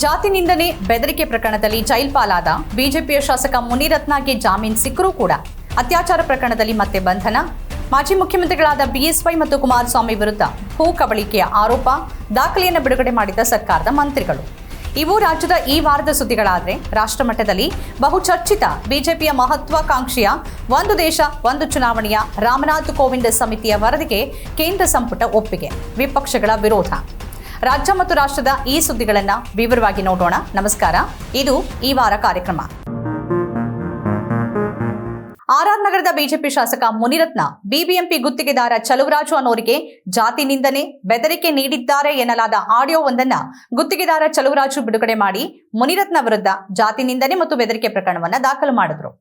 ಜಾತಿ ನಿಂದನೆ ಬೆದರಿಕೆ ಪ್ರಕರಣದಲ್ಲಿ ಜೈಲ್ ಪಾಲಾದ ಬಿಜೆಪಿಯ ಶಾಸಕ ಮುನಿರತ್ನಗೆ ಜಾಮೀನು ಸಿಕ್ಕರೂ ಕೂಡ ಅತ್ಯಾಚಾರ ಪ್ರಕರಣದಲ್ಲಿ ಮತ್ತೆ ಬಂಧನ. ಮಾಜಿ ಮುಖ್ಯಮಂತ್ರಿಗಳಾದ ಬಿಎಸ್ವೈ ಮತ್ತು ಕುಮಾರಸ್ವಾಮಿ ವಿರುದ್ಧ ಹೂ ಕಬಳಿಕೆಯ ಆರೋಪ ದಾಖಲೆಯನ್ನು ಬಿಡುಗಡೆ ಮಾಡಿದ ಸರ್ಕಾರದ ಮಂತ್ರಿಗಳು. ಇವು ರಾಜ್ಯದ ಈ ವಾರದ ಸುದ್ದಿಗಳಾದರೆ ರಾಷ್ಟ್ರಮಟ್ಟದಲ್ಲಿ ಬಹುಚರ್ಚಿತ ಬಿಜೆಪಿಯ ಮಹತ್ವಾಕಾಂಕ್ಷೆಯ ಒಂದು ದೇಶ, ಒಂದು ಚುನಾವಣೆಯ ರಾಮನಾಥ್ ಕೋವಿಂದ್ ಸಮಿತಿಯ ವರದಿಗೆ ಕೇಂದ್ರ ಸಂಪುಟ ಒಪ್ಪಿಗೆ, ವಿಪಕ್ಷಗಳ ವಿರೋಧ. ರಾಜ್ಯ ಮತ್ತು ರಾಷ್ಟ್ರದ ಈ ಸುದ್ದಿಗಳನ್ನು ವಿವರವಾಗಿ ನೋಡೋಣ. ನಮಸ್ಕಾರ. ಇದು ಈ ವಾರ ಕಾರ್ಯಕ್ರಮ. ಆರ್ಆರ್ ನಗರದ ಬಿಜೆಪಿ ಶಾಸಕ ಮುನಿರತ್ನ ಬಿಬಿಎಂಪಿ ಗುತ್ತಿಗೆದಾರ ಚಲುವರಾಜು ಅನ್ನೋರಿಗೆ ಜಾತಿ ನಿಂದನೆ, ಬೆದರಿಕೆ ನೀಡಿದ್ದಾರೆ ಎನ್ನಲಾದ ಆಡಿಯೋ ಒಂದನ್ನ ಗುತ್ತಿಗೆದಾರ ಚಲುವರಾಜು ಬಿಡುಗಡೆ ಮಾಡಿ ಮುನಿರತ್ನ ವಿರುದ್ಧ ಜಾತಿ ನಿಂದನೆ ಮತ್ತು ಬೆದರಿಕೆ ಪ್ರಕರಣವನ್ನ ದಾಖಲು ಮಾಡಿದ್ರು.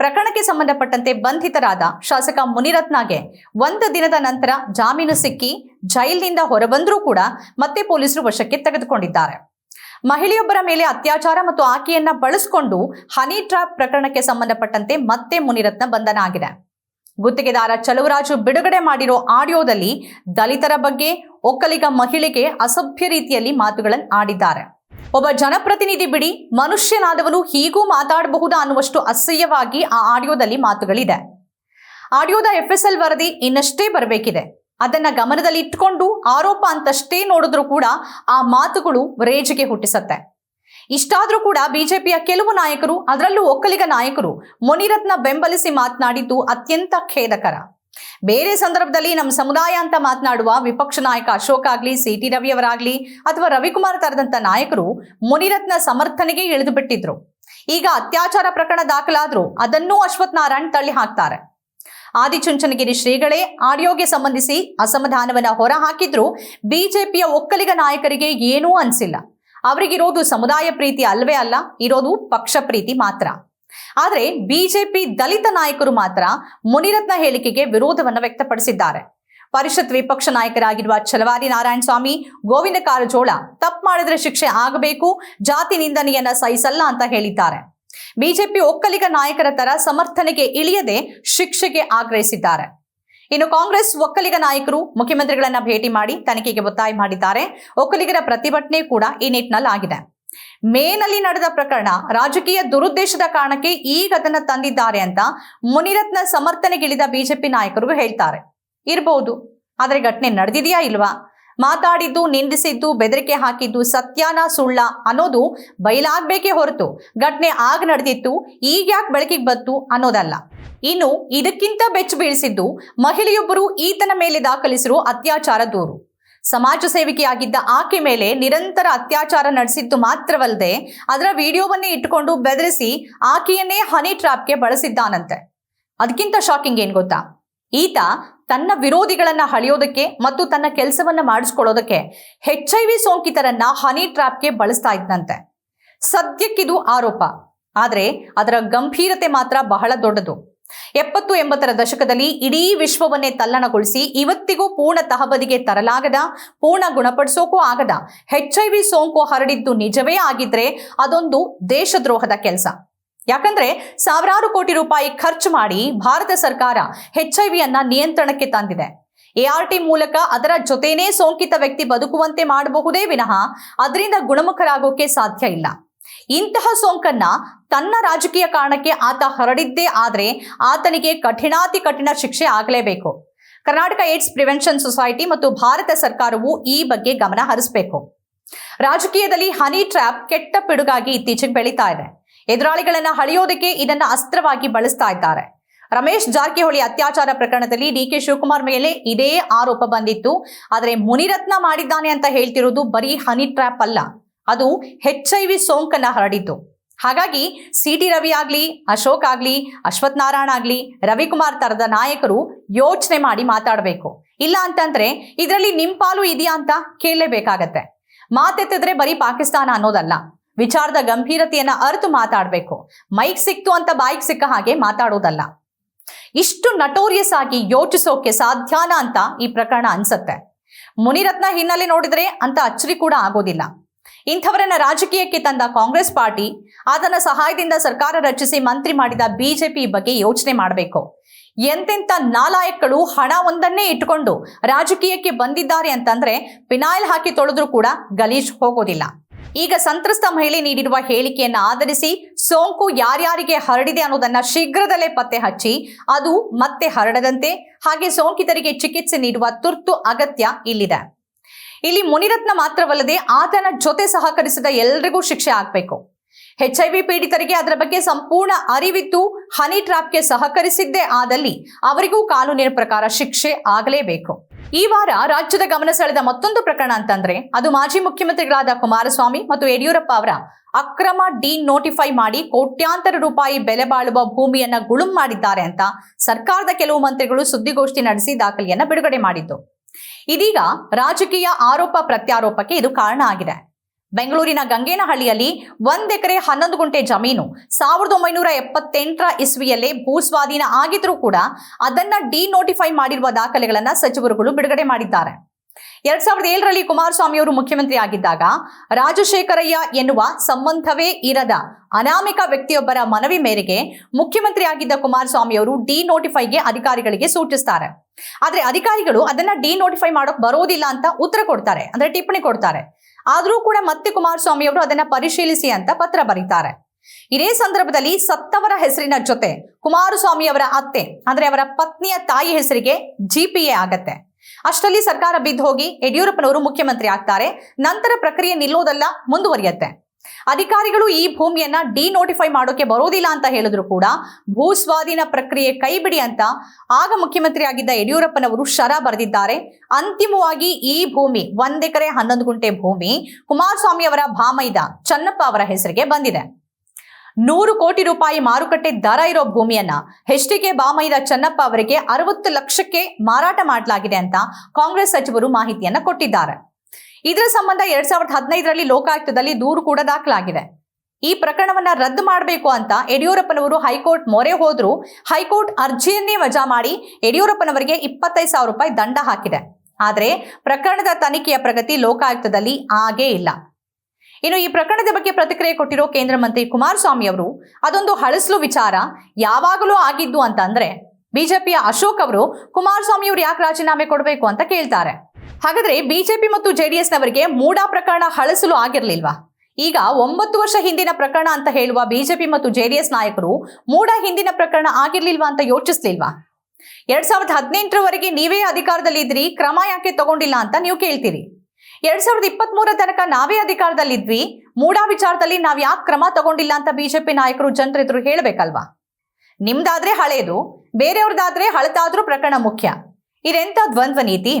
ಪ್ರಕರಣಕ್ಕೆ ಸಂಬಂಧಪಟ್ಟಂತೆ ಬಂಧಿತರಾದ ಶಾಸಕ ಮುನಿರತ್ನಗೆ ಒಂದು ದಿನದ ನಂತರ ಜಾಮೀನು ಸಿಕ್ಕಿ ಜೈಲಿನಿಂದ ಹೊರಬಂದರೂ ಕೂಡ ಮತ್ತೆ ಪೊಲೀಸರು ವಶಕ್ಕೆ ತೆಗೆದುಕೊಂಡಿದ್ದಾರೆ. ಮಹಿಳೆಯೊಬ್ಬರ ಮೇಲೆ ಅತ್ಯಾಚಾರ ಮತ್ತು ಆಕೆಯನ್ನ ಬಳಸಿಕೊಂಡು ಹನಿ ಟ್ರಾಪ್ ಪ್ರಕರಣಕ್ಕೆ ಸಂಬಂಧಪಟ್ಟಂತೆ ಮತ್ತೆ ಮುನಿರತ್ನ ಬಂಧನ ಆಗಿದೆ. ಗುತ್ತಿಗೆದಾರ ಚಲುವರಾಜು ಬಿಡುಗಡೆ ಮಾಡಿರೋ ಆಡಿಯೋದಲ್ಲಿ ದಲಿತರ ಬಗ್ಗೆ ಒಕ್ಕಲಿಗ ಮಹಿಳೆಗೆ ಅಸಭ್ಯ ರೀತಿಯಲ್ಲಿ ಮಾತುಗಳನ್ನು ಆಡಿದ್ದಾರೆ. ಒಬ್ಬ ಜನಪ್ರತಿನಿಧಿ ಬಿಡಿ ಮನುಷ್ಯನಾದವನು ಹೀಗೂ ಮಾತಾಡಬಹುದಾ ಅನ್ನುವಷ್ಟು ಅಸಹ್ಯವಾಗಿ ಆ ಆಡಿಯೋದಲ್ಲಿ ಮಾತುಗಳಿದೆ. ಆಡಿಯೋದ ಎಫ್ಎಸ್ಎಲ್ ವರದಿ ಇನ್ನಷ್ಟೇ ಬರಬೇಕಿದೆ. ಅದನ್ನ ಗಮನದಲ್ಲಿ ಇಟ್ಕೊಂಡು ಆರೋಪ ಅಂತಷ್ಟೇ ನೋಡಿದ್ರೂ ಕೂಡ ಆ ಮಾತುಗಳು ರೇಜಿಗೆ ಹುಟ್ಟಿಸತ್ತೆ. ಇಷ್ಟಾದ್ರೂ ಕೂಡ ಬಿಜೆಪಿಯ ಕೆಲವು ನಾಯಕರು, ಅದರಲ್ಲೂ ಒಕ್ಕಲಿಗ ನಾಯಕರು ಮುನಿರತ್ನ ಬೆಂಬಲಿಸಿ ಮಾತನಾಡಿದ್ದು ಅತ್ಯಂತ ಖೇದಕರ. ಬೇರೆ ಸಂದರ್ಭದಲ್ಲಿ ನಮ್ಮ ಸಮುದಾಯ ಅಂತ ಮಾತನಾಡುವ ವಿಪಕ್ಷ ನಾಯಕ ಅಶೋಕ್ ಆಗ್ಲಿ ಸಿ ಟಿ ರವಿಯವರಾಗ್ಲಿ ಅಥವಾ ರವಿಕುಮಾರ್ ತರದಂತ ನಾಯಕರು ಮುನಿರತ್ನ ಸಮರ್ಥನೆಗೆ ಇಳಿದು ಬಿಟ್ಟಿದ್ರು ಈಗ ಅತ್ಯಾಚಾರ ಪ್ರಕರಣ ದಾಖಲಾದ್ರೂ ಅದನ್ನೂ ಅಶ್ವಥ್ ನಾರಾಯಣ್ ತಳ್ಳಿ ಹಾಕ್ತಾರೆ. ಆದಿಚುಂಚನಗಿರಿ ಶ್ರೀಗಳೇ ಆಡಿಯೋಗೆ ಸಂಬಂಧಿಸಿ ಅಸಮಾಧಾನವನ್ನ ಹೊರಹಾಕಿದ್ರು ಬಿಜೆಪಿಯ ಒಕ್ಕಲಿಗ ನಾಯಕರಿಗೆ ಏನೂ ಅನ್ಸಿಲ್ಲ. ಅವರಿಗಿರೋದು ಸಮುದಾಯ ಪ್ರೀತಿ ಅಲ್ವೇ ಅಲ್ಲ, ಇರೋದು ಪಕ್ಷ ಪ್ರೀತಿ ಮಾತ್ರ. ಆದರೆ ಬಿಜೆಪಿ ದಲಿತ ನಾಯಕರು ಮಾತ್ರ ಮುನಿರತ್ನ ಹೇಳಿಕೆಗೆ ವಿರೋಧವನ್ನು ವ್ಯಕ್ತಪಡಿಸಿದ್ದಾರೆ. ಪರಿಷತ್ ವಿಪಕ್ಷ ನಾಯಕರಾಗಿರುವ ಛಲವಾರಿ ನಾರಾಯಣ ಸ್ವಾಮಿ, ಗೋವಿಂದ ಕಾರಜೋಳ ತಪ್ಪು ಮಾಡಿದ್ರೆ ಶಿಕ್ಷೆ ಆಗಬೇಕು, ಜಾತಿ ನಿಂದನೆಯನ್ನ ಸಹಿಸಲ್ಲ ಅಂತ ಹೇಳಿದ್ದಾರೆ. ಬಿಜೆಪಿ ಒಕ್ಕಲಿಗ ನಾಯಕರ ತರ ಸಮರ್ಥನೆಗೆ ಇಳಿಯದೆ ಶಿಕ್ಷೆಗೆ ಆಗ್ರಹಿಸಿದ್ದಾರೆ. ಇನ್ನು ಕಾಂಗ್ರೆಸ್ ಒಕ್ಕಲಿಗ ನಾಯಕರು ಮುಖ್ಯಮಂತ್ರಿಗಳನ್ನ ಭೇಟಿ ಮಾಡಿ ತನಿಖೆಗೆ ಒತ್ತಾಯ ಮಾಡಿದ್ದಾರೆ. ಒಕ್ಕಲಿಗರ ಪ್ರತಿಭಟನೆ ಕೂಡ ಈ ನಿಟ್ಟಿನಲ್ಲಿ ಆಗಿದೆ. ಮೇನಲ್ಲಿ ನಡೆದ ಪ್ರಕರಣ ರಾಜಕೀಯ ದುರುದ್ದೇಶದ ಕಾರಣಕ್ಕೆ ಈಗ ಅದನ್ನ ತಂದಿದ್ದಾರೆ ಅಂತ ಮುನಿರತ್ನ ಸಮರ್ಥನೆಗಿಳಿದ ಬಿಜೆಪಿ ನಾಯಕರು ಹೇಳ್ತಾರೆ. ಇರಬಹುದು ಆದರೆ ಘಟನೆ ನಡೆದಿದೆಯಾ ಇಲ್ವಾ? ಮಾತಾಡಿದ್ದು, ನಿಂದಿಸಿದ್ದು, ಬೆದರಿಕೆ ಹಾಕಿದ್ದು ಸತ್ಯಾನ ಸುಳ್ಳ ಅನ್ನೋದು ಬಯಲಾಗಬೇಕೇ ಹೊರತು ಘಟನೆ ಆಗ ನಡೆದಿತ್ತು, ಈಗ ಯಾಕೆ ಬೆಳಕಿಗೆ ಬಂತು ಅನ್ನೋದಲ್ಲ. ಇನ್ನು ಇದಕ್ಕಿಂತ ಬೆಚ್ಚು ಬೀಳಿಸಿದ್ದು ಮಹಿಳೆಯೊಬ್ಬರು ಈತನ ಮೇಲೆ ದಾಖಲಿಸಿರುವ ಅತ್ಯಾಚಾರ ದೂರು. ಸಮಾಜ ಸೇವಿಕೆಯಾಗಿದ್ದ ಆಕೆ ಮೇಲೆ ನಿರಂತರ ಅತ್ಯಾಚಾರ ನಡೆಸಿದ್ದು ಮಾತ್ರವಲ್ಲದೆ ಅದರ ವಿಡಿಯೋವನ್ನೇ ಇಟ್ಟುಕೊಂಡು ಬೆದರಿಸಿ ಆಕೆಯನ್ನೇ ಹನಿ ಟ್ರಾಪ್ಗೆ ಬಳಸಿದ್ದಾನಂತೆ. ಅದಕ್ಕಿಂತ ಶಾಕಿಂಗ್ ಏನ್ ಗೊತ್ತಾ? ಈತ ತನ್ನ ವಿರೋಧಿಗಳನ್ನ ಹಳಿಯೋದಕ್ಕೆ ಮತ್ತು ತನ್ನ ಕೆಲಸವನ್ನ ಮಾಡಿಸ್ಕೊಳ್ಳೋದಕ್ಕೆ ಹೆಚ್ ಐ ವಿ ಸೋಂಕಿತರನ್ನ ಹನಿ ಟ್ರಾಪ್ಗೆ ಬಳಸ್ತಾ ಇದ್ದಂತೆ ಸದ್ಯಕ್ಕಿದು ಆರೋಪ. ಆದರೆ ಅದರ ಗಂಭೀರತೆ ಮಾತ್ರ ಬಹಳ ದೊಡ್ಡದು. ಎಪ್ಪತ್ತು ಎಂಬತ್ತರ ದಶಕದಲ್ಲಿ ಇಡೀ ವಿಶ್ವವನ್ನೇ ತಲ್ಲಣಗೊಳಿಸಿ ಇವತ್ತಿಗೂ ಪೂರ್ಣ ತಹಬದಿಗೆ ತರಲಾಗದ, ಪೂರ್ಣ ಗುಣಪಡಿಸೋಕೂ ಆಗದ ಹೆಚ್ ಐ ವಿ ಸೋಂಕು ಹರಡಿದ್ದು ನಿಜವೇ ಆಗಿದ್ರೆ ಅದೊಂದು ದೇಶದ್ರೋಹದ ಕೆಲಸ. ಯಾಕಂದ್ರೆ ಸಾವಿರಾರು ಕೋಟಿ ರೂಪಾಯಿ ಖರ್ಚು ಮಾಡಿ ಭಾರತ ಸರ್ಕಾರ ಹೆಚ್ ಐ ವಿಯನ್ನ ನಿಯಂತ್ರಣಕ್ಕೆ ತಂದಿದೆ. ಎಆರ್ಟಿ ಮೂಲಕ ಅದರ ಜೊತೆನೇ ಸೋಂಕಿತ ವ್ಯಕ್ತಿ ಬದುಕುವಂತೆ ಮಾಡಬಹುದೇ ವಿನಃ ಅದರಿಂದ ಗುಣಮುಖರಾಗೋಕೆ ಸಾಧ್ಯ ಇಲ್ಲ. ಇಂತಹ ಸೋಂಕನ್ನ ತನ್ನ ರಾಜಕೀಯ ಕಾರಣಕ್ಕೆ ಆತ ಹರಡಿದ್ದೇ ಆದರೆ ಆತನಿಗೆ ಕಠಿಣಾತಿ ಕಠಿಣ ಶಿಕ್ಷೆ ಆಗಲೇಬೇಕು. ಕರ್ನಾಟಕ ಏಡ್ಸ್ ಪ್ರಿವೆನ್ಷನ್ ಸೊಸೈಟಿ ಮತ್ತು ಭಾರತ ಸರ್ಕಾರವು ಈ ಬಗ್ಗೆ ಗಮನ ಹರಿಸಬೇಕು. ರಾಜಕೀಯದಲ್ಲಿ ಹನಿ ಟ್ರ್ಯಾಪ್ ಕೆಟ್ಟ ಪಿಡುಗಾಗಿ ಇತ್ತೀಚೆಗೆ ಬೆಳೀತಾ ಇದೆ. ಎದುರಾಳಿಗಳನ್ನ ಹಳಿಯೋದಕ್ಕೆ ಇದನ್ನ ಅಸ್ತ್ರವಾಗಿ ಬಳಸ್ತಾ ಇದ್ದಾರೆ. ರಮೇಶ್ ಜಾರಕಿಹೊಳಿ ಅತ್ಯಾಚಾರ ಪ್ರಕರಣದಲ್ಲಿ ಡಿ ಕೆ ಶಿವಕುಮಾರ್ ಮೇಲೆ ಇದೇ ಆರೋಪ ಬಂದಿತ್ತು. ಆದರೆ ಮುನಿರತ್ನ ಮಾಡಿದ್ದಾನೆ ಅಂತ ಹೇಳ್ತಿರೋದು ಬರೀ ಹನಿ ಟ್ರ್ಯಾಪ್ ಅಲ್ಲ. ಅದು ಹೆಚ್ ಐ ವಿ ಸೋಂಕನ್ನ ಹರಡಿತು ಹಾಗಾಗಿ ಸಿ ಟಿ ರವಿ ಆಗ್ಲಿ, ಅಶೋಕ್ ಆಗ್ಲಿ, ಅಶ್ವಥ್ ನಾರಾಯಣ ಆಗ್ಲಿ, ರವಿಕುಮಾರ್ ತರದ ನಾಯಕರು ಯೋಚನೆ ಮಾಡಿ ಮಾತಾಡಬೇಕು. ಇಲ್ಲ ಅಂತಂದ್ರೆ ಇದರಲ್ಲಿ ನಿಮ್ ಪಾಲು ಇದೆಯಾ ಅಂತ ಕೇಳಲೇಬೇಕಾಗತ್ತೆ. ಮಾತೆತ್ತಿದ್ರೆ ಬರೀ ಪಾಕಿಸ್ತಾನ ಅನ್ನೋದಲ್ಲ. ವಿಚಾರದ ಗಂಭೀರತೆಯನ್ನ ಅರ್ತು ಮಾತಾಡಬೇಕು. ಮೈಕ್ ಸಿಕ್ತು ಅಂತ ಬಾಯಿಗೆ ಸಿಕ್ಕ ಹಾಗೆ ಮಾತಾಡೋದಲ್ಲ. ಇಷ್ಟು ನಟೋರಿಯಸ್ ಆಗಿ ಯೋಚಿಸೋಕೆ ಸಾಧ್ಯನಾ ಅಂತ ಈ ಪ್ರಕರಣ ಅನ್ಸತ್ತೆ. ಮುನಿರತ್ನ ಹಿನ್ನೆಲೆ ನೋಡಿದ್ರೆ ಅಂತ ಅಚ್ಚರಿ ಕೂಡ ಆಗೋದಿಲ್ಲ. ಇಂಥವರನ್ನ ರಾಜಕೀಯಕ್ಕೆ ತಂದ ಕಾಂಗ್ರೆಸ್ ಪಾರ್ಟಿ, ಅದನ್ನ ಸಹಾಯದಿಂದ ಸರ್ಕಾರ ರಚಿಸಿ ಮಂತ್ರಿ ಮಾಡಿದ ಬಿಜೆಪಿ ಬಗ್ಗೆ ಯೋಚನೆ ಮಾಡಬೇಕು. ಎಂತೆಂಥ ನಾಲಾಯಕ್ಗಳು ಹಣ ಒಂದನ್ನೇ ಇಟ್ಟುಕೊಂಡು ರಾಜಕೀಯಕ್ಕೆ ಬಂದಿದ್ದಾರೆ ಅಂತಂದ್ರೆ ಪಿನಾಯಿಲ್ ಹಾಕಿ ತೊಳೆದ್ರೂ ಕೂಡ ಗಲೀಜ್ ಹೋಗೋದಿಲ್ಲ. ಈಗ ಸಂತ್ರಸ್ತ ಮಹಿಳೆ ನೀಡಿರುವ ಹೇಳಿಕೆಯನ್ನು ಆಧರಿಸಿ ಸೋಂಕು ಯಾರ್ಯಾರಿಗೆ ಹರಡಿದೆ ಅನ್ನೋದನ್ನ ಶೀಘ್ರದಲ್ಲೇ ಪತ್ತೆ ಹಚ್ಚಿ, ಅದು ಮತ್ತೆ ಹರಡದಂತೆ ಹಾಗೆ ಸೋಂಕಿತರಿಗೆ ಚಿಕಿತ್ಸೆ ನೀಡುವ ತುರ್ತು ಅಗತ್ಯ ಇಲ್ಲಿದೆ. ಇಲ್ಲಿ ಮುನಿರತ್ನ ಮಾತ್ರವಲ್ಲದೆ ಆತನ ಜೊತೆ ಸಹಕರಿಸಿದ ಎಲ್ರಿಗೂ ಶಿಕ್ಷೆ ಆಗಬೇಕು. ಎಚ್ ಐ ವಿ ಪೀಡಿತರಿಗೆ ಅದರ ಬಗ್ಗೆ ಸಂಪೂರ್ಣ ಅರಿವಿದ್ದು, ಹನಿ ಟ್ರಾಪ್ಗೆ ಸಹಕರಿಸಿದ್ದೇ ಆದಲ್ಲಿ ಅವರಿಗೂ ಕಾನೂನಿನ ಪ್ರಕಾರ ಶಿಕ್ಷೆ ಆಗಲೇಬೇಕು. ಈ ವಾರ ರಾಜ್ಯದ ಗಮನ ಸೆಳೆದ ಮತ್ತೊಂದು ಪ್ರಕರಣ ಅಂತಂದ್ರೆ, ಅದು ಮಾಜಿ ಮುಖ್ಯಮಂತ್ರಿಗಳಾದ ಕುಮಾರಸ್ವಾಮಿ ಮತ್ತು ಯಡಿಯೂರಪ್ಪ ಅವರ ಅಕ್ರಮ ಡಿ ನೋಟಿಫೈ ಮಾಡಿ ಕೋಟ್ಯಾಂತರ ರೂಪಾಯಿ ಬೆಲೆ ಬಾಳುವ ಭೂಮಿಯನ್ನ ಗುಳುಂ ಮಾಡಿದ್ದಾರೆ ಅಂತ ಸರ್ಕಾರದ ಕೆಲವು ಮಂತ್ರಿಗಳು ಸುದ್ದಿಗೋಷ್ಠಿ ನಡೆಸಿ ದಾಖಲೆಯನ್ನ ಬಿಡುಗಡೆ ಮಾಡಿದ್ದು. ಇದೀಗ ರಾಜಕೀಯ ಆರೋಪ ಪ್ರತ್ಯಾರೋಪಕ್ಕೆ ಇದು ಕಾರಣ ಆಗಿದೆ. ಬೆಂಗಳೂರಿನ ಗಂಗೇನಹಳ್ಳಿಯಲ್ಲಿ ಒಂದ್ ಎಕರೆ ಹನ್ನೊಂದು ಗುಂಟೆ ಜಮೀನು ಸಾವಿರದ ಒಂಬೈನೂರ ಎಪ್ಪತ್ತೆಂಟರ ಇಸ್ವಿಯಲ್ಲೇ ಭೂಸ್ವಾಧೀನ ಆಗಿದ್ರೂ ಕೂಡ ಅದನ್ನ ಡಿನೋಟಿಫೈ ಮಾಡಿರುವ ದಾಖಲೆಗಳನ್ನ ಸಚಿವರುಗಳು ಬಿಡುಗಡೆ ಮಾಡಿದ್ದಾರೆ. ಎರಡ್ ಸಾವಿರದ ಏಳರಲ್ಲಿ ಕುಮಾರಸ್ವಾಮಿ ಅವರು ಮುಖ್ಯಮಂತ್ರಿ ಆಗಿದ್ದಾಗ ರಾಜಶೇಖರಯ್ಯ ಎನ್ನುವ ಸಂಬಂಧವೇ ಇರದ ಅನಾಮಿಕ ವ್ಯಕ್ತಿಯೊಬ್ಬರ ಮನವಿ ಮೇರೆಗೆ ಮುಖ್ಯಮಂತ್ರಿ ಆಗಿದ್ದ ಕುಮಾರಸ್ವಾಮಿ ಅವರು ಡಿ ನೋಟಿಫೈಗೆ ಅಧಿಕಾರಿಗಳಿಗೆ ಸೂಚಿಸ್ತಾರೆ. ಆದ್ರೆ ಅಧಿಕಾರಿಗಳು ಅದನ್ನ ಡಿನೋಟಿಫೈ ಮಾಡೋಕ್ ಬರೋದಿಲ್ಲ ಅಂತ ಉತ್ತರ ಕೊಡ್ತಾರೆ, ಅಂದ್ರೆ ಟಿಪ್ಪಣಿ ಕೊಡ್ತಾರೆ. ಆದ್ರೂ ಕೂಡ ಮತ್ತೆ ಕುಮಾರಸ್ವಾಮಿ ಅವರು ಅದನ್ನ ಪರಿಶೀಲಿಸಿ ಅಂತ ಪತ್ರ ಬರೀತಾರೆ. ಇದೇ ಸಂದರ್ಭದಲ್ಲಿ ಸತ್ತವರ ಹೆಸರಿನ ಜೊತೆ ಕುಮಾರಸ್ವಾಮಿ ಅವರ ಅತ್ತೆ, ಅಂದ್ರೆ ಅವರ ಪತ್ನಿಯ ತಾಯಿ ಹೆಸರಿಗೆ ಜಿಪಿಎ ಆಗತ್ತೆ. ಅಷ್ಟರಲ್ಲಿ ಸರ್ಕಾರ ಬಿದ್ದು ಹೋಗಿ ಯಡಿಯೂರಪ್ಪನವರು ಮುಖ್ಯಮಂತ್ರಿ ಆಗ್ತಾರೆ, ನಂತರ ಪ್ರಕ್ರಿಯೆ ನಿಲ್ಲೋದಲ್ಲ, ಮುಂದುವರಿಯತ್ತೆ. ಅಧಿಕಾರಿಗಳು ಈ ಭೂಮಿಯನ್ನ ಡಿ ನೋಟಿಫೈ ಮಾಡೋಕೆ ಬರೋದಿಲ್ಲ ಅಂತ ಹೇಳಿದ್ರು ಕೂಡ ಭೂ ಸ್ವಾಧೀನ ಪ್ರಕ್ರಿಯೆ ಕೈಬಿಡಿ ಅಂತ ಆಗ ಮುಖ್ಯಮಂತ್ರಿ ಆಗಿದ್ದ ಯಡಿಯೂರಪ್ಪನವರು ಶರ ಬರೆದಿದ್ದಾರೆ. ಅಂತಿಮವಾಗಿ ಈ ಭೂಮಿ, ಒಂದೆಕರೆ ಹನ್ನೊಂದು ಗುಂಟೆ ಭೂಮಿ ಕುಮಾರಸ್ವಾಮಿ ಅವರ ಭಾಮೈದ ಚನ್ನಪ್ಪ ಅವರ ಹೆಸರಿಗೆ ಬಂದಿದೆ. ನೂರು ಕೋಟಿ ರೂಪಾಯಿ ಮಾರುಕಟ್ಟೆ ದರ ಇರೋ ಭೂಮಿಯನ್ನ ಹೆಚ್ಡಿಕೆ ಬಾಮೈದ ಚನ್ನಪ್ಪ ಅವರಿಗೆ ಅರವತ್ತು ಲಕ್ಷಕ್ಕೆ ಮಾರಾಟ ಮಾಡಲಾಗಿದೆ ಅಂತ ಕಾಂಗ್ರೆಸ್ ಸಚಿವರು ಮಾಹಿತಿಯನ್ನ ಕೊಟ್ಟಿದ್ದಾರೆ. ಇದರ ಸಂಬಂಧ ಎರಡ್ ಸಾವಿರದ ಹದಿನೈದರಲ್ಲಿ ಲೋಕಾಯುಕ್ತದಲ್ಲಿ ದೂರು ಕೂಡ ದಾಖಲಾಗಿದೆ. ಈ ಪ್ರಕರಣವನ್ನ ರದ್ದು ಮಾಡಬೇಕು ಅಂತ ಯಡಿಯೂರಪ್ಪನವರು ಹೈಕೋರ್ಟ್ ಮೊರೆ ಹೋದ್ರು. ಹೈಕೋರ್ಟ್ ಅರ್ಜಿಯನ್ನೇ ವಜಾ ಮಾಡಿ ಯಡಿಯೂರಪ್ಪನವರಿಗೆ ಇಪ್ಪತ್ತೈದು ಸಾವಿರ ರೂಪಾಯಿ ದಂಡ ಹಾಕಿದೆ. ಆದರೆ ಪ್ರಕರಣದ ತನಿಖೆಯ ಪ್ರಗತಿ ಲೋಕಾಯುಕ್ತದಲ್ಲಿ ಆಗೇ ಇಲ್ಲ. ಇನ್ನು ಈ ಪ್ರಕರಣದ ಬಗ್ಗೆ ಪ್ರತಿಕ್ರಿಯೆ ಕೊಟ್ಟಿರೋ ಕೇಂದ್ರ ಮಂತ್ರಿ ಕುಮಾರಸ್ವಾಮಿ ಅವರು, ಅದೊಂದು ಹಳಸಲು ವಿಚಾರ, ಯಾವಾಗಲೂ ಆಗಿದ್ದು ಅಂತ ಅಂದ್ರೆ ಬಿಜೆಪಿಯ ಅಶೋಕ್ ಅವರು ಕುಮಾರಸ್ವಾಮಿ ಅವರು ಯಾಕೆ ರಾಜೀನಾಮೆ ಕೊಡಬೇಕು ಅಂತ ಕೇಳ್ತಾರೆ. ಹಾಗಾದ್ರೆ ಬಿಜೆಪಿ ಮತ್ತು ಜೆಡಿಎಸ್ ನವರಿಗೆ ಮೂಡಾ ಪ್ರಕರಣ ಹಳಸಲು ಆಗಿರ್ಲಿಲ್ವಾ? ಈಗ ಒಂಬತ್ತು ವರ್ಷ ಹಿಂದಿನ ಪ್ರಕರಣ ಅಂತ ಹೇಳುವ ಬಿಜೆಪಿ ಮತ್ತು ಜೆಡಿಎಸ್ ನಾಯಕರು ಮೂಡ ಹಿಂದಿನ ಪ್ರಕರಣ ಆಗಿರ್ಲಿಲ್ವಾ ಅಂತ ಯೋಚಿಸ್ಲಿಲ್ವಾ? ಎರಡ್ ಸಾವಿರದ ಹದಿನೆಂಟರವರೆಗೆ ನೀವೇ ಅಧಿಕಾರದಲ್ಲಿ ಇದ್ರಿ, ಕ್ರಮ ಯಾಕೆ ತಗೊಂಡಿಲ್ಲ ಅಂತ ನೀವು ಕೇಳ್ತೀರಿ. ಎರಡ್ ಸಾವಿರದ ಇಪ್ಪತ್ತ್ ಮೂರ ತನಕ ನಾವೇ ಅಧಿಕಾರದಲ್ಲಿದ್ವಿ ಮೂಡಾ ವಿಚಾರದಲ್ಲಿ ನಾವ್ ಯಾಕೆ ಕ್ರಮ ತಗೊಂಡಿಲ್ಲ ಅಂತ ಬಿಜೆಪಿ ನಾಯಕರು ಜನರೆದುರು ಹೇಳಬೇಕಲ್ವಾ? ನಿಮ್ದಾದ್ರೆ ಹಳೇದು, ಬೇರೆಯವ್ರದಾದ್ರೆ ಹಳತಾದ್ರೂ ಪ್ರಕರಣ ಮುಖ್ಯ. ಇದೆಂತ ದ್ವಂದ್ವ ನೀತಿ?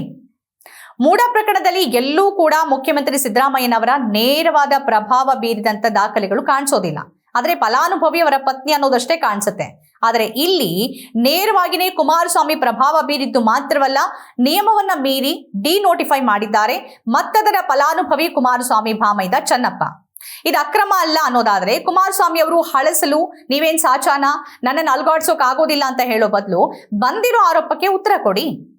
ಮೂಡಾ ಪ್ರಕರಣದಲ್ಲಿ ಎಲ್ಲೂ ಕೂಡ ಮುಖ್ಯಮಂತ್ರಿ ಸಿದ್ದರಾಮಯ್ಯನವರ ನೇರವಾದ ಪ್ರಭಾವ ಬೀರಿದಂತ ದಾಖಲೆಗಳು ಕಾಣಿಸೋದಿಲ್ಲ. ಆದ್ರೆ ಫಲಾನುಭವಿ ಅವರ ಪತ್ನಿ ಅನ್ನೋದಷ್ಟೇ ಕಾಣಿಸುತ್ತೆ. ಆದರೆ ಇಲ್ಲಿ ನೇರವಾಗಿನೇ ಕುಮಾರಸ್ವಾಮಿ ಪ್ರಭಾವ ಬೀರಿದ್ದು ಮಾತ್ರವಲ್ಲ, ನಿಯಮವನ್ನ ಮೀರಿ ಡಿನೋಟಿಫೈ ಮಾಡಿದ್ದಾರೆ. ಮತ್ತದರ ಫಲಾನುಭವಿ ಕುಮಾರಸ್ವಾಮಿ ಭಾಮೈದ ಚನ್ನಪ್ಪ. ಇದು ಅಕ್ರಮ ಅಲ್ಲ ಅನ್ನೋದಾದ್ರೆ ಕುಮಾರಸ್ವಾಮಿ ಅವರು ಹಳಸಲು, ನೀವೇನ್ ಸಾಚಾನ? ನನ್ನನ್ನು ಅಲ್ಗಾಡ್ಸೋಕ್ ಆಗೋದಿಲ್ಲ ಅಂತ ಹೇಳೋ ಬದಲು ಬಂದಿರೋ ಆರೋಪಕ್ಕೆ ಉತ್ತರ ಕೊಡಿ.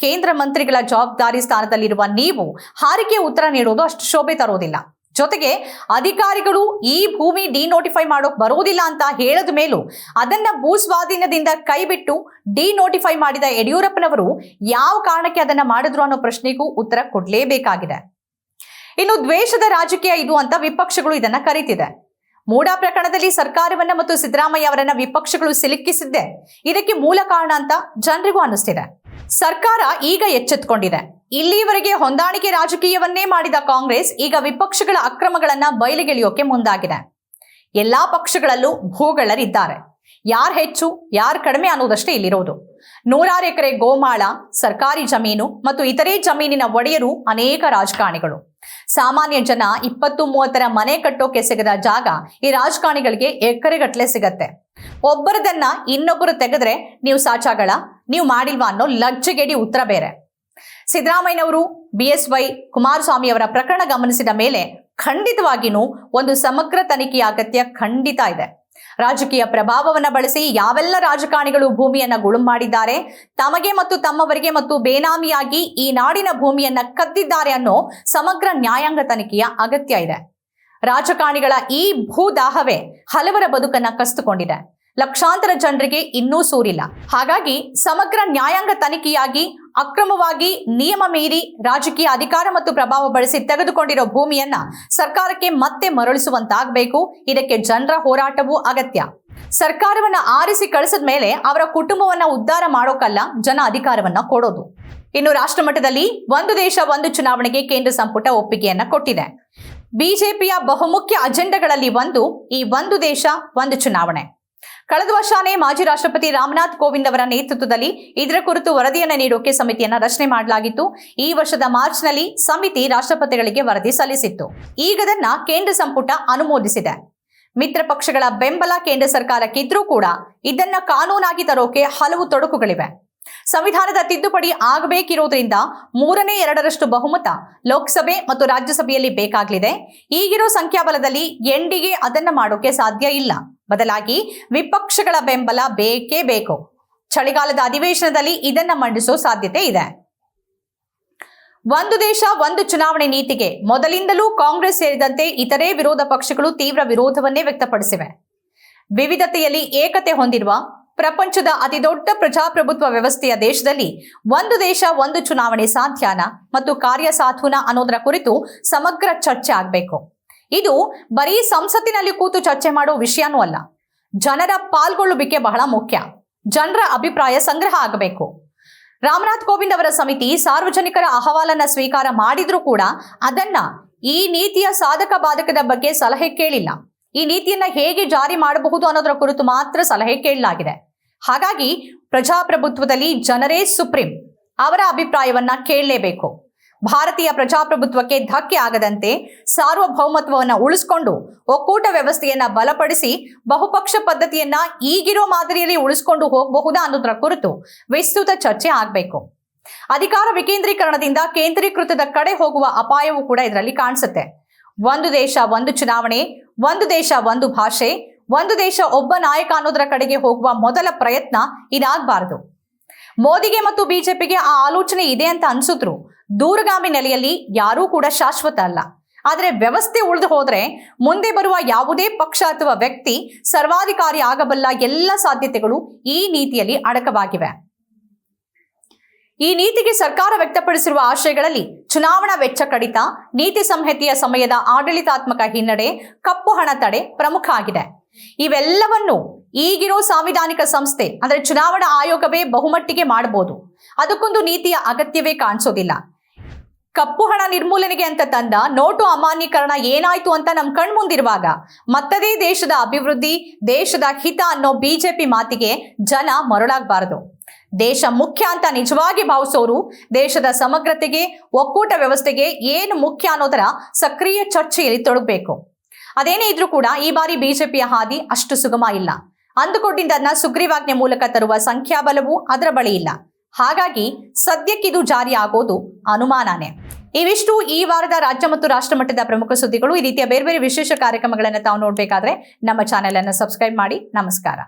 ಕೇಂದ್ರ ಮಂತ್ರಿಗಳ ಜವಾಬ್ದಾರಿ ಸ್ಥಾನದಲ್ಲಿರುವ ನೀವು ಹಾರಿಕೆ ಉತ್ತರ ನೀಡೋದು ಅಷ್ಟು ಶೋಭೆ ತರೋದಿಲ್ಲ. ಜೊತೆಗೆ ಅಧಿಕಾರಿಗಳು ಈ ಭೂಮಿ ಡಿನೋಟಿಫೈ ಮಾಡೋಕ್ ಬರೋದಿಲ್ಲ ಅಂತ ಹೇಳದ ಮೇಲೂ ಅದನ್ನ ಭೂ ಸ್ವಾಧೀನದಿಂದ ಕೈಬಿಟ್ಟು ಡಿನೋಟಿಫೈ ಮಾಡಿದ ಯಡಿಯೂರಪ್ಪನವರು ಯಾವ ಕಾರಣಕ್ಕೆ ಅದನ್ನ ಮಾಡಿದ್ರು ಅನ್ನೋ ಪ್ರಶ್ನೆಗೂ ಉತ್ತರ ಕೊಡಲೇಬೇಕಾಗಿದೆ. ಇನ್ನು ದ್ವೇಷದ ರಾಜಕೀಯ ಇದು ಅಂತ ವಿಪಕ್ಷಗಳು ಇದನ್ನ ಕರೀತಿದೆ. ಮೂಡಾ ಪ್ರಕರಣದಲ್ಲಿ ಸರ್ಕಾರವನ್ನ ಮತ್ತು ಸಿದ್ದರಾಮಯ್ಯ ಅವರನ್ನ ವಿಪಕ್ಷಗಳು ಸಿಲುಕಿಸಿದ್ದೆ. ಇದಕ್ಕೆ ಮೂಲ ಕಾರಣ ಅಂತ ಜನರಿಗೂ ಅನ್ನಿಸ್ತಿದೆ. ಸರ್ಕಾರ ಈಗ ಎಚ್ಚೆತ್ಕೊಂಡಿದೆ. ಇಲ್ಲಿಯವರೆಗೆ ಹೊಂದಾಣಿಕೆ ರಾಜಕೀಯವನ್ನೇ ಮಾಡಿದ ಕಾಂಗ್ರೆಸ್ ಈಗ ವಿಪಕ್ಷಗಳ ಅಕ್ರಮಗಳನ್ನ ಬಯಲಿಗೆಳೆಯೋಕೆ ಮುಂದಾಗಿದೆ. ಎಲ್ಲಾ ಪಕ್ಷಗಳಲ್ಲೂ ಭೂಗಳರಿದ್ದಾರೆ ಯಾರ್ ಹೆಚ್ಚು, ಯಾರ್ ಕಡಿಮೆ ಅನ್ನೋದಷ್ಟೇ ಇಲ್ಲಿರೋದು. ನೂರಾರು ಎಕರೆ ಗೋಮಾಳ, ಸರ್ಕಾರಿ ಜಮೀನು ಮತ್ತು ಇತರೆ ಜಮೀನಿನ ಒಡೆಯರು ಅನೇಕ ರಾಜಕಾರಣಿಗಳು. ಸಾಮಾನ್ಯ ಜನ ಇಪ್ಪತ್ತು ಮೂವತ್ತರ ಮನೆ ಕಟ್ಟೋಕೆ ಸಿಗದ ಜಾಗ ಈ ರಾಜಕಾರಣಿಗಳಿಗೆ ಎಕರೆಗಟ್ಟಲೆ ಸಿಗತ್ತೆ. ಒಬ್ಬರದನ್ನ ಇನ್ನೊಬ್ಬರು ತೆಗೆದ್ರೆ ನೀವು ಸಾಚಾಗಳ ನೀವು ಮಾಡಿಲ್ವಾ ಅನ್ನೋ ಲಜ್ಜೆಗೆಡಿ ಉತ್ತರ ಬೇರೆ. ಸಿದ್ದರಾಮಯ್ಯನವರು, ಬಿ ಎಸ್ ವೈ ಕುಮಾರಸ್ವಾಮಿ ಅವರ ಪ್ರಕರಣ ಗಮನಿಸಿದ ಮೇಲೆ ಖಂಡಿತವಾಗಿಯೂ ಒಂದು ಸಮಗ್ರ ತನಿಖೆಯ ಅಗತ್ಯ ಖಂಡಿತ ಇದೆ. ರಾಜಕೀಯ ಪ್ರಭಾವವನ್ನ ಬಳಸಿ ಯಾವೆಲ್ಲ ರಾಜಕಾರಣಿಗಳು ಭೂಮಿಯನ್ನ ಗುಳುಂ ಮಾಡಿದ್ದಾರೆ, ತಮಗೆ ಮತ್ತು ತಮ್ಮವರಿಗೆ ಮತ್ತು ಬೇನಾಮಿಯಾಗಿ ಈ ನಾಡಿನ ಭೂಮಿಯನ್ನ ಕದ್ದಿದ್ದಾರೆ ಅನ್ನೋ ಸಮಗ್ರ ನ್ಯಾಯಾಂಗ ತನಿಖೆಯ ಅಗತ್ಯ ಇದೆ. ರಾಜಕಾರಣಿಗಳ ಈ ಭೂದಾಹವೇ ಹಲವರ ಬದುಕನ್ನ ಕಸ್ತುಕೊಂಡಿದೆ. ಲಕ್ಷಾಂತರ ಜನರಿಗೆ ಇನ್ನೂ ಸೂರಿಲ್ಲ. ಹಾಗಾಗಿ ಸಮಗ್ರ ನ್ಯಾಯಾಂಗ ತನಿಖೆಯಾಗಿ ಅಕ್ರಮವಾಗಿ ನಿಯಮ ಮೀರಿ ರಾಜಕೀಯ ಅಧಿಕಾರ ಮತ್ತು ಪ್ರಭಾವ ಬಳಸಿ ತೆಗೆದುಕೊಂಡಿರೋ ಭೂಮಿಯನ್ನ ಸರ್ಕಾರಕ್ಕೆ ಮತ್ತೆ ಮರಳಿಸುವಂತಾಗಬೇಕು. ಇದಕ್ಕೆ ಜನರ ಹೋರಾಟವೂ ಅಗತ್ಯ. ಸರ್ಕಾರವನ್ನ ಆರಿಸಿ ಕಳಿಸಿದ ಮೇಲೆ ಅವರ ಕುಟುಂಬವನ್ನ ಉದ್ಧಾರ ಮಾಡೋಕಲ್ಲ ಜನ ಅಧಿಕಾರವನ್ನ ಕೊಡೋದು. ಇನ್ನು ರಾಷ್ಟ್ರ ಮಟ್ಟದಲ್ಲಿ ಒಂದು ದೇಶ, ಒಂದು ಚುನಾವಣೆಗೆ ಕೇಂದ್ರ ಸಂಪುಟ ಒಪ್ಪಿಗೆಯನ್ನ ಕೊಟ್ಟಿದೆ. ಬಿಜೆಪಿಯ ಬಹುಮುಖ್ಯ ಅಜೆಂಡಾಗಳಲ್ಲಿ ಒಂದು ಈ ಒಂದು ದೇಶ, ಒಂದು ಚುನಾವಣೆ. ಕಳೆದ ವರ್ಷನೇ ಮಾಜಿ ರಾಷ್ಟ್ರಪತಿ ರಾಮನಾಥ್ ಕೋವಿಂದ್ ಅವರ ನೇತೃತ್ವದಲ್ಲಿ ಇದರ ಕುರಿತು ವರದಿಯನ್ನು ನೀಡೋಕೆ ಸಮಿತಿಯನ್ನ ರಚನೆ ಮಾಡಲಾಗಿತ್ತು. ಈ ವರ್ಷದ ಮಾರ್ಚ್ನಲ್ಲಿ ಸಮಿತಿ ರಾಷ್ಟ್ರಪತಿಗಳಿಗೆ ವರದಿ ಸಲ್ಲಿಸಿತ್ತು. ಈಗದನ್ನ ಕೇಂದ್ರ ಸಂಪುಟ ಅನುಮೋದಿಸಿದೆ. ಮಿತ್ರ ಪಕ್ಷಗಳ ಬೆಂಬಲ ಕೇಂದ್ರ ಸರ್ಕಾರಕ್ಕಿದ್ರೂ ಕೂಡ ಇದನ್ನ ಕಾನೂನಾಗಿ ತರೋಕೆ ಹಲವು ತೊಡಕುಗಳಿವೆ. ಸಂವಿಧಾನದ ತಿದ್ದುಪಡಿ ಆಗಬೇಕಿರುವುದರಿಂದ ಮೂರನೇ ಎರಡರಷ್ಟು ಬಹುಮತ ಲೋಕಸಭೆ ಮತ್ತು ರಾಜ್ಯಸಭೆಯಲ್ಲಿ ಬೇಕಾಗಲಿದೆ. ಈಗಿರೋ ಸಂಖ್ಯಾಬಲದಲ್ಲಿ ಎಂಡಿಗೆ ಅದನ್ನ ಮಾಡೋಕೆ ಸಾಧ್ಯ ಇಲ್ಲ. ಬದಲಾಗಿ ವಿಪಕ್ಷಗಳ ಬೆಂಬಲ ಬೇಕೇ ಬೇಕು. ಚಳಿಗಾಲದ ಅಧಿವೇಶನದಲ್ಲಿ ಇದನ್ನ ಮಂಡಿಸೋ ಸಾಧ್ಯತೆ ಇದೆ. ಒಂದು ದೇಶ, ಒಂದು ಚುನಾವಣೆ ನೀತಿಗೆ ಮೊದಲಿಂದಲೂ ಕಾಂಗ್ರೆಸ್ ಸೇರಿದಂತೆ ಇತರೆ ವಿರೋಧ ಪಕ್ಷಗಳು ತೀವ್ರ ವಿರೋಧವನ್ನೇ ವ್ಯಕ್ತಪಡಿಸಿವೆ. ವಿವಿಧತೆಯಲ್ಲಿ ಏಕತೆ ಹೊಂದಿರುವ ಪ್ರಪಂಚದ ಅತಿದೊಡ್ಡ ಪ್ರಜಾಪ್ರಭುತ್ವ ವ್ಯವಸ್ಥೆಯ ದೇಶದಲ್ಲಿ ಒಂದು ದೇಶ, ಒಂದು ಚುನಾವಣೆ ಸಾಧ್ಯನಾ ಮತ್ತು ಕಾರ್ಯಸಾಧುನ ಅನ್ನೋದರ ಕುರಿತು ಸಮಗ್ರ ಚರ್ಚೆ ಆಗಬೇಕು. ಇದು ಬರೀ ಸಂಸತ್ತಿನಲ್ಲಿ ಕೂತು ಚರ್ಚೆ ಮಾಡೋ ವಿಷಯನೂ ಅಲ್ಲ. ಜನರ ಪಾಲ್ಗೊಳ್ಳುವಿಕೆ ಬಹಳ ಮುಖ್ಯ. ಜನರ ಅಭಿಪ್ರಾಯ ಸಂಗ್ರಹ ಆಗಬೇಕು. ರಾಮನಾಥ್ ಕೋವಿಂದ್ ಅವರ ಸಮಿತಿ ಸಾರ್ವಜನಿಕರ ಅಹವಾಲನ್ನ ಸ್ವೀಕಾರ ಮಾಡಿದ್ರೂ ಕೂಡ ಅದನ್ನ ಈ ನೀತಿಯ ಸಾಧಕ ಬಾಧಕದ ಬಗ್ಗೆ ಸಲಹೆ ಕೇಳಿಲ್ಲ. ಈ ನೀತಿಯನ್ನ ಹೇಗೆ ಜಾರಿ ಮಾಡಬಹುದು ಅನ್ನೋದರ ಕುರಿತು ಮಾತ್ರ ಸಲಹೆ ಕೇಳಲಾಗಿದೆ. ಹಾಗಾಗಿ ಪ್ರಜಾಪ್ರಭುತ್ವದಲ್ಲಿ ಜನರೇ ಸುಪ್ರೀಂ ಅವರ ಅಭಿಪ್ರಾಯವನ್ನ ಕೇಳಲೇಬೇಕು. ಭಾರತೀಯ ಪ್ರಜಾಪ್ರಭುತ್ವಕ್ಕೆ ಧಕ್ಕೆ ಆಗದಂತೆ ಸಾರ್ವಭೌಮತ್ವವನ್ನು ಉಳಿಸ್ಕೊಂಡು ಒಕ್ಕೂಟ ವ್ಯವಸ್ಥೆಯನ್ನ ಬಲಪಡಿಸಿ ಬಹುಪಕ್ಷ ಪದ್ಧತಿಯನ್ನ ಈಗಿರೋ ಮಾದರಿಯಲ್ಲಿ ಉಳಿಸ್ಕೊಂಡು ಹೋಗಬಹುದಾ ಅನ್ನೋದರ ಕುರಿತು ವಿಸ್ತೃತ ಚರ್ಚೆ ಆಗಬೇಕು. ಅಧಿಕಾರ ವಿಕೇಂದ್ರೀಕರಣದಿಂದ ಕೇಂದ್ರೀಕೃತದ ಕಡೆ ಹೋಗುವ ಅಪಾಯವೂ ಕೂಡ ಇದರಲ್ಲಿ ಕಾಣಿಸುತ್ತೆ. ಒಂದು ದೇಶ, ಒಂದು ಚುನಾವಣೆ, ಒಂದು ದೇಶ, ಒಂದು ಭಾಷೆ, ಒಂದು ದೇಶ, ಒಬ್ಬ ನಾಯಕ ಅನ್ನೋದರ ಕಡೆಗೆ ಹೋಗುವ ಮೊದಲ ಪ್ರಯತ್ನ ಇದಾಗಬಾರದು. ಮೋದಿಗೆ ಮತ್ತು ಬಿಜೆಪಿಗೆ ಆ ಆಲೋಚನೆ ಇದೆ ಅಂತ ಅನ್ಸಿದ್ರು. ದೂರಗಾಮಿ ನೆಲೆಯಲ್ಲಿ ಯಾರೂ ಕೂಡ ಶಾಶ್ವತ ಅಲ್ಲ. ಆದರೆ ವ್ಯವಸ್ಥೆ ಉಳಿದು ಹೋದ್ರೆ ಮುಂದೆ ಬರುವ ಯಾವುದೇ ಪಕ್ಷ ಅಥವಾ ವ್ಯಕ್ತಿ ಸರ್ವಾಧಿಕಾರಿ ಆಗಬಲ್ಲ ಎಲ್ಲ ಸಾಧ್ಯತೆಗಳು ಈ ನೀತಿಯಲ್ಲಿ ಅಡಕವಾಗಿವೆ. ಈ ನೀತಿಗೆ ಸರ್ಕಾರ ವ್ಯಕ್ತಪಡಿಸಿರುವ ಆಶಯಗಳಲ್ಲಿ ಚುನಾವಣಾ ವೆಚ್ಚ ಕಡಿತ, ನೀತಿ ಸಂಹಿತೆಯ ಸಮಯದ ಆಡಳಿತಾತ್ಮಕ ಹಿನ್ನಡೆ, ಕಪ್ಪು ಹಣ ತಡೆ ಪ್ರಮುಖ ಆಗಿದೆ. ಇವೆಲ್ಲವನ್ನು ಈಗಿರೋ ಸಾಂವಿಧಾನಿಕ ಸಂಸ್ಥೆ, ಅಂದರೆ ಚುನಾವಣಾ ಆಯೋಗವೇ ಬಹುಮಟ್ಟಿಗೆ ಮಾಡಬಹುದು ಅದಕ್ಕೊಂದು ನೀತಿಯ ಅಗತ್ಯವೇ ಕಾಣಿಸೋದಿಲ್ಲ. ಕಪ್ಪು ಹಣ ನಿರ್ಮೂಲನೆಗೆ ಅಂತ ತಂದ ನೋಟು ಅಮಾನ್ಯೀಕರಣ ಏನಾಯ್ತು ಅಂತ ನಮ್ ಕಣ್ಮುಂದಿರುವಾಗ ಮತ್ತದೇ ದೇಶದ ಅಭಿವೃದ್ಧಿ, ದೇಶದ ಹಿತ ಅನ್ನೋ ಬಿಜೆಪಿ ಮಾತಿಗೆ ಜನ ಮರಳಾಗಬಾರದು. ದೇಶ ಮುಖ್ಯ ಅಂತ ನಿಜವಾಗಿ ಭಾವಿಸೋರು, ದೇಶದ ಸಮಗ್ರತೆಗೆ, ಒಕ್ಕೂಟ ವ್ಯವಸ್ಥೆಗೆ ಏನು ಮುಖ್ಯ ಅನ್ನೋದರ ಸಕ್ರಿಯ ಚರ್ಚೆಯಲ್ಲಿ ತೊಡಗಬೇಕು. ಅದೇನೇ ಇದ್ರೂ ಕೂಡ ಈ ಬಾರಿ ಬಿಜೆಪಿಯ ಹಾದಿ ಅಷ್ಟು ಸುಗಮ ಇಲ್ಲ. ಅಂದುಕೊಂಡಿದ್ದನ್ನ ಸುಗ್ರೀವಾಜ್ಞೆ ಮೂಲಕ ತರುವ ಸಂಖ್ಯಾಬಲವೂ ಅದರ ಬಳಿ ಇಲ್ಲ. ಹಾಗಾಗಿ ಸದ್ಯಕ್ಕಿದು ಜಾರಿ ಆಗೋದು ಅನುಮಾನನೇ. ಇವಿಷ್ಟು ಈ ವಾರದ ರಾಜ್ಯ ಮತ್ತು ರಾಷ್ಟ್ರ ಮಟ್ಟದ ಪ್ರಮುಖ ಸುದ್ದಿಗಳು. ಈ ರೀತಿಯ ಬೇರೆ ಬೇರೆ ವಿಶೇಷ ಕಾರ್ಯಕ್ರಮಗಳನ್ನು ತಾವು ನೋಡಬೇಕಾದ್ರೆ ನಮ್ಮ ಚಾನೆಲ್ ಅನ್ನು ಸಬ್ಸ್ಕ್ರೈಬ್ ಮಾಡಿ. ನಮಸ್ಕಾರ.